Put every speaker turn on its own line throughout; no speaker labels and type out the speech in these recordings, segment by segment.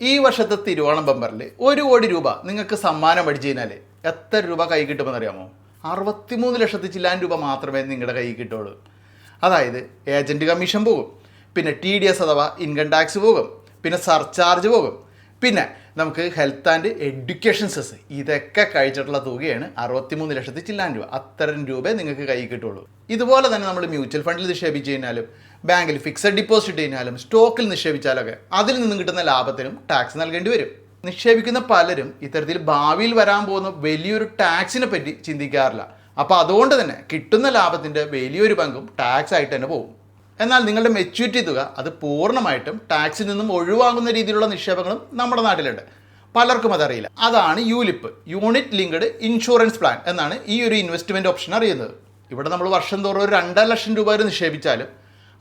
ഈ വർഷത്തെ തിരുവോണം ബമ്പറിൽ ഒരു കോടി രൂപ നിങ്ങൾക്ക് സമ്മാനം അടിച്ചു കഴിഞ്ഞാൽ എത്ര രൂപ കൈ കിട്ടുമെന്ന് അറിയാമോ? അറുപത്തിമൂന്ന് ലക്ഷത്തി ചില്ലാൻ രൂപ മാത്രമേ നിങ്ങളുടെ കൈ കിട്ടുള്ളൂ. അതായത് ഏജന്റ് കമ്മീഷൻ പോകും പിന്നെ ടി ഡി എസ് അഥവാ ഇൻകം ടാക്സ് പോകും പിന്നെ സർചാർജ് പോകും. പിന്നെ നമുക്ക് ഹെൽത്ത് ആൻഡ് എഡ്യൂക്കേഷൻ സെസ് ഇതൊക്കെ കഴിച്ചിട്ടുള്ള തുകയാണ് അറുപത്തിമൂന്ന് ലക്ഷത്തി ചില്ലാൻ രൂപ. അത്തരം രൂപയെ നിങ്ങൾക്ക് കൈ കിട്ടുള്ളൂ. ഇതുപോലെ തന്നെ നമ്മൾ മ്യൂച്വൽ ഫണ്ടിൽ നിക്ഷേപിച്ച് കഴിഞ്ഞാലും ബാങ്കിൽ ഫിക്സഡ് ഡിപ്പോസിറ്റ് കഴിഞ്ഞാലും സ്റ്റോക്കിൽ നിക്ഷേപിച്ചാലൊക്കെ അതിൽ നിന്നും കിട്ടുന്ന ലാഭത്തിനും ടാക്സ് നൽകേണ്ടി വരും. നിക്ഷേപിക്കുന്ന പലരും ഇത്തരത്തിൽ ഭാവിയിൽ വരാൻ പോകുന്ന വലിയൊരു ടാക്സിനെ പറ്റി ചിന്തിക്കാറില്ല. അപ്പോൾ അതുകൊണ്ട് തന്നെ കിട്ടുന്ന ലാഭത്തിന്റെ വലിയൊരു പങ്കും ടാക്സ് ആയിട്ട് തന്നെ പോകും. എന്നാൽ നിങ്ങളുടെ മെച്യൂരിറ്റി തുക അത് പൂർണമായിട്ടും ടാക്സിൽ നിന്നും ഒഴിവാകുന്ന രീതിയിലുള്ള നിക്ഷേപങ്ങളും നമ്മുടെ നാട്ടിലുണ്ട്. പലർക്കും അതറിയില്ല. അതാണ് ULIP unit linked insurance plan എന്നാണ് ഈ ഒരു ഇൻവെസ്റ്റ്മെന്റ് ഓപ്ഷൻ അറിയുന്നത്. ഇവിടെ നമ്മൾ വർഷം തോറും ഒരു രണ്ടര ലക്ഷം രൂപ വരെ നിക്ഷേപിച്ചാലും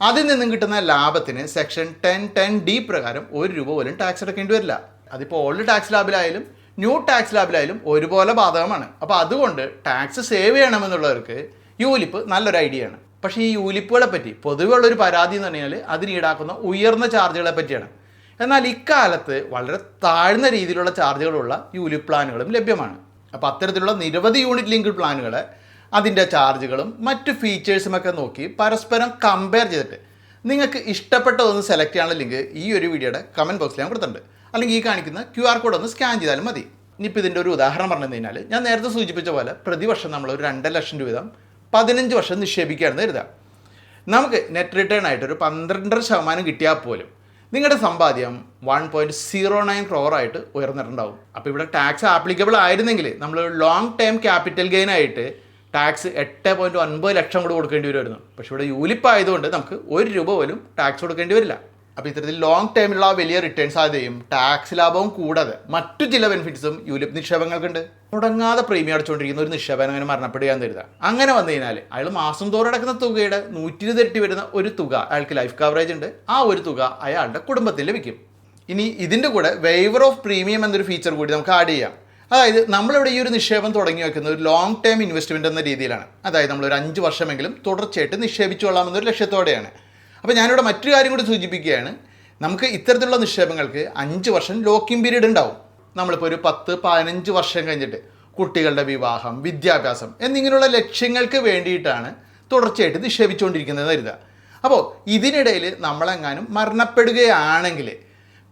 അതിൽ നിന്നും കിട്ടുന്ന ലാഭത്തിന് സെക്ഷൻ ടെൻ ടെൻ ഡി പ്രകാരം ഒരു രൂപ പോലും ടാക്സ് അടക്കേണ്ടി വരില്ല. അതിപ്പോൾ ഓൾഡ് ടാക്സ് ലാബിലായാലും ന്യൂ ടാക്സ് ലാബിലായാലും ഒരുപോലെ ബാധകമാണ്. അപ്പോൾ അതുകൊണ്ട് ടാക്സ് സേവ് ചെയ്യണമെന്നുള്ളവർക്ക് യൂലിപ്പ് നല്ലൊരു ഐഡിയ ആണ്. പക്ഷേ ഈ ഉലിപ്പുകളെ പറ്റി പൊതുവെയുള്ളൊരു പരാതി എന്ന് പറഞ്ഞാൽ അതിന് ഈടാക്കുന്ന ഉയർന്ന ചാർജുകളെ പറ്റിയാണ്. എന്നാൽ ഇക്കാലത്ത് വളരെ താഴ്ന്ന രീതിയിലുള്ള ചാർജുകളുള്ള യൂലിപ് പ്ലാനുകളും ലഭ്യമാണ്. അപ്പോൾ അത്തരത്തിലുള്ള നിരവധി യൂണിറ്റ് ലിങ്ക് പ്ലാനുകൾ അതിന്റെ ചാർജുകളും മറ്റു ഫീച്ചേഴ്സും ഒക്കെ നോക്കി പരസ്പരം കമ്പയർ ചെയ്തിട്ട് നിങ്ങൾക്ക് ഇഷ്ടപ്പെട്ടതൊന്ന് സെലക്ട് ചെയ്യാനുള്ള ലിങ്ക് ഈ ഒരു വീഡിയോയുടെ കമന്റ് ബോക്സിൽ ഞാൻ കൊടുത്തിട്ടുണ്ട്. അല്ലെങ്കിൽ ഈ കാണിക്കുന്ന ക്യു ആർ കോഡ് ഒന്ന് സ്കാൻ ചെയ്താലും മതി. ഇനിയിപ്പോൾ ഇതിന്റെ ഒരു ഉദാഹരണം പറഞ്ഞു കഴിഞ്ഞാൽ ഞാൻ നേരത്തെ സൂചിപ്പിച്ച പോലെ പ്രതിവർഷം നമ്മൾ ഒരു രണ്ടര ലക്ഷം രൂപ പതിനഞ്ച് വർഷം നിക്ഷേപിക്കുകയാണെന്ന് കരുതാം. നമുക്ക് നെറ്റ് റിട്ടേൺ ആയിട്ട് ഒരു പന്ത്രണ്ടര ശതമാനം കിട്ടിയാൽ പോലും നിങ്ങളുടെ സമ്പാദ്യം വൺ പോയിന്റ് സീറോ നയൻ ആയിട്ട് ഉയർന്നിട്ടുണ്ടാവും. അപ്പോൾ ഇവിടെ ടാക്സ് ആപ്ലിക്കബിൾ ആയിരുന്നെങ്കിൽ നമ്മൾ ലോങ് ടേം ക്യാപിറ്റൽ ഗെയിൻ ആയിട്ട് ടാക്സ് എട്ട് പോയിന്റ് ഒൻപത് ലക്ഷം കൂടെ കൊടുക്കേണ്ടി വരുമായിരുന്നു. പക്ഷേ ഇവിടെ യൂലിപ്പ് ആയതുകൊണ്ട് നമുക്ക് ഒരു രൂപ പോലും ടാക്സ് കൊടുക്കേണ്ടി വരില്ല. അപ്പോൾ ഇത്തരത്തിൽ ലോങ് ടൈമിലുള്ള വലിയ റിട്ടേൺ സാധ്യതയും ടാക്സ് ലാഭവും കൂടാതെ മറ്റു ചില ബെനിഫിറ്റ്സും യൂലിപ്പ് നിക്ഷേപങ്ങൾക്കുണ്ട്. മുടങ്ങാതെ പ്രീമിയം അടച്ചുകൊണ്ടിരിക്കുന്ന ഒരു നിക്ഷേപനം അങ്ങനെ മരണപ്പെടുകയെന്ന് കരുതാം അങ്ങനെ വന്നു കഴിഞ്ഞാൽ അയാൾ മാസം തോറും അടക്കുന്ന തുകയുടെ നൂറ്റി ഇരട്ടി വരുന്ന ഒരു തുക അയാൾക്ക് ലൈഫ് കവറേജ് ഉണ്ട്. ആ ഒരു തുക അയാളുടെ കുടുംബത്തിൽ ലഭിക്കും. ഇനി ഇതിന്റെ കൂടെ വേവർ ഓഫ് പ്രീമിയം എന്നൊരു ഫീച്ചർ കൂടി നമുക്ക് ആഡ് ചെയ്യാം. അതായത് നമ്മളിവിടെ ഈ ഒരു നിക്ഷേപം തുടങ്ങി വെക്കുന്ന ഒരു ലോങ് ടേം ഇൻവെസ്റ്റ്മെന്റ് എന്ന രീതിയിലാണ്. അതായത് നമ്മൾ ഒരു അഞ്ച് വർഷമെങ്കിലും തുടർച്ചയായിട്ട് നിക്ഷേപിച്ചു കൊള്ളാമെന്നൊരു ലക്ഷ്യത്തോടെയാണ്. അപ്പോൾ ഞാനിവിടെ മറ്റൊരു കാര്യം കൂടി സൂചിപ്പിക്കുകയാണ്. നമുക്ക് ഇത്തരത്തിലുള്ള നിക്ഷേപങ്ങൾക്ക് അഞ്ച് വർഷം ലോക്കിംഗ് പീരീഡ് ഉണ്ടാവും. നമ്മളിപ്പോൾ ഒരു പത്ത് പതിനഞ്ച് വർഷം കഴിഞ്ഞിട്ട് കുട്ടികളുടെ വിവാഹം വിദ്യാഭ്യാസം എന്നിങ്ങനെയുള്ള ലക്ഷ്യങ്ങൾക്ക് വേണ്ടിയിട്ടാണ് തുടർച്ചയായിട്ട് നിക്ഷേപിച്ചുകൊണ്ടിരിക്കുന്നത് കരുതുക. അപ്പോൾ ഇതിനിടയിൽ നമ്മളെങ്ങാനും മരണപ്പെടുകയാണെങ്കിൽ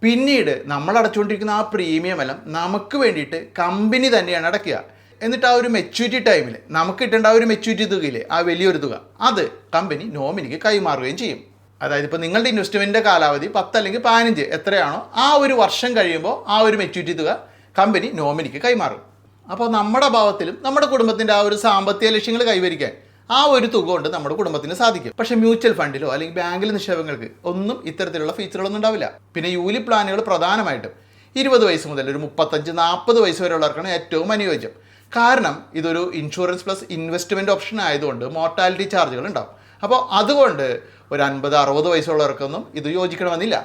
പിന്നീട് നമ്മൾ അടച്ചുകൊണ്ടിരിക്കുന്ന ആ പ്രീമിയം എല്ലാം നമുക്ക് വേണ്ടിയിട്ട് കമ്പനി തന്നെയാണ് അടയ്ക്കുക. എന്നിട്ട് ആ ഒരു മെച്യൂരിറ്റി ടൈമിൽ നമുക്ക് കിട്ടേണ്ട ആ ഒരു മെച്യൂരിറ്റി തുകയില്ലേ ആ വലിയൊരു തുക അത് കമ്പനി നോമിനിക്ക് കൈമാറുകയും ചെയ്യും. അതായത് ഇപ്പോൾ നിങ്ങളുടെ ഇൻവെസ്റ്റ്മെന്റിന്റെ കാലാവധി പത്ത് അല്ലെങ്കിൽ പതിനഞ്ച് എത്രയാണോ ആ ഒരു വർഷം കഴിയുമ്പോൾ ആ ഒരു മെച്യൂരിറ്റി തുക കമ്പനി നോമിനിക്ക് കൈമാറും. അപ്പോൾ നമ്മുടെ ഭാവത്തിലും നമ്മുടെ കുടുംബത്തിന്റെ ആ ഒരു സാമ്പത്തിക ലക്ഷ്യങ്ങൾ കൈവരിക്കാൻ ആ ഒരു തുക കൊണ്ട് നമ്മുടെ കുടുംബത്തിന് സാധിക്കും. പക്ഷെ മ്യൂച്വൽ ഫണ്ടിലോ അല്ലെങ്കിൽ ബാങ്കിൽ നിക്ഷേപങ്ങൾക്ക് ഒന്നും ഇത്തരത്തിലുള്ള ഫീച്ചറുകളൊന്നും ഉണ്ടാവില്ല. പിന്നെ യൂലി പ്ലാനുകൾ പ്രധാനമായിട്ടും ഇരുപത് വയസ്സ് മുതൽ ഒരു മുപ്പത്തഞ്ച് നാൽപ്പത് വയസ്സ് വരെയുള്ളവർക്കാണ് ഏറ്റവും അനുയോജ്യം. കാരണം ഇതൊരു ഇൻഷുറൻസ് പ്ലസ് ഇൻവെസ്റ്റ്മെന്റ് ഓപ്ഷൻ ആയതുകൊണ്ട് മോർട്ടാലിറ്റി ചാർജുകൾ ഉണ്ടാവും. അപ്പോൾ അതുകൊണ്ട് ഒരു അൻപത് അറുപത് വയസ്സുള്ളവർക്കൊന്നും ഇത് യോജിക്കണമെന്നില്ല.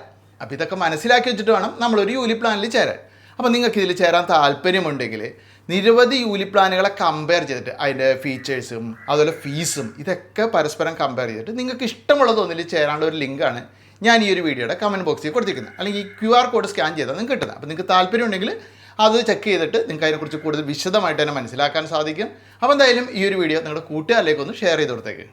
അപ്പോൾ ഇതൊക്കെ മനസ്സിലാക്കി വെച്ചിട്ട് വേണം നമ്മളൊരു യൂലി പ്ലാനിൽ ചേരാൻ. അപ്പോൾ നിങ്ങൾക്ക് ഇതിൽ ചേരാൻ താല്പര്യമുണ്ടെങ്കിൽ നിരവധി യൂലി പ്ലാനുകളെ കമ്പയർ ചെയ്തിട്ട് അതിന്റെ ഫീച്ചേഴ്സും അതുപോലെ ഫീസും ഇതൊക്കെ പരസ്പരം കമ്പയർ ചെയ്തിട്ട് നിങ്ങൾക്ക് ഇഷ്ടമുള്ളത് ഒന്നിൽ ചേരാനുള്ള ഒരു ലിങ്കാണ് ഞാൻ ഈ ഒരു വീഡിയോയുടെ കമന്റ് ബോക്സിൽ കൊടുത്തിരിക്കുന്നത്. അല്ലെങ്കിൽ ഈ ക്യു ആർ കോഡ് സ്കാൻ ചെയ്താൽ നിങ്ങൾക്ക് കിട്ടുന്നത് അപ്പോൾ നിങ്ങൾക്ക് താല്പര്യമുണ്ടെങ്കിൽ അത് ചെക്ക് ചെയ്തിട്ട് നിങ്ങൾക്ക് അതിനെക്കുറിച്ച് കൂടുതൽ വിശദമായിട്ട് തന്നെ മനസ്സിലാക്കാൻ സാധിക്കും. അപ്പോൾ എന്തായാലും ഈ ഒരു വീഡിയോ നിങ്ങളുടെ കൂട്ടുകാരിലേക്കൊന്ന് ഷെയർ ചെയ്ത് കൊടുത്തേക്ക്.